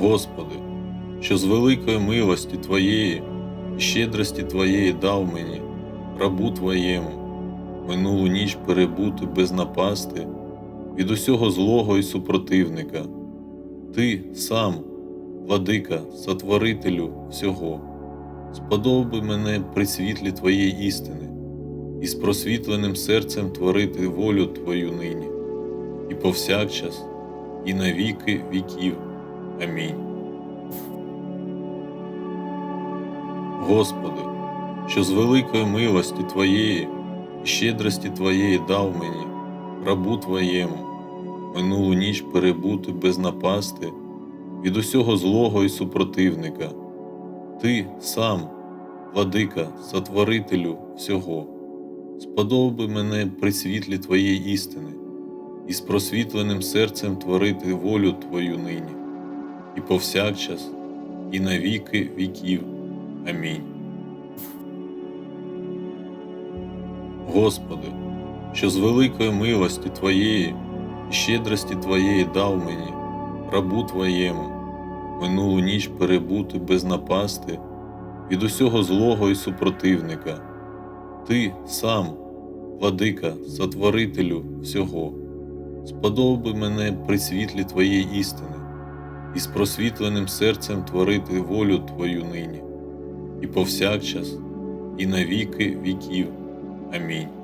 Господи, що з великої милості Твоєї і щедрості Твоєї дав мені, рабу Твоєму, минулу ніч перебути без напасти від усього злого і супротивника. Ти сам, владика, сотворителю всього, сподоби мене при світлі Твоєї істини і з просвітленим серцем творити волю Твою нині, і повсякчас, і на віки віків. Амінь. Господи, що з великої милості Твоєї і щедрості Твоєї дав мені, рабу Твоєму, минулу ніч перебути без напасти від усього злого і супротивника. Ти сам, владика, сотворителю всього, сподоби мене при світлі Твоєї істини і з просвітленим серцем творити волю Твою нині, повсякчас, і на віки віків. Амінь. Господи, що з великої милості Твоєї і щедрості Твоєї дав мені, рабу Твоєму, минулу ніч перебути без напасти від усього злого і супротивника. Ти сам, владика, сотворителю всього, сподоби мене при світлі Твоєї істини і з просвітленим серцем творити волю Твою нині, і повсякчас, і на віки віків. Амінь.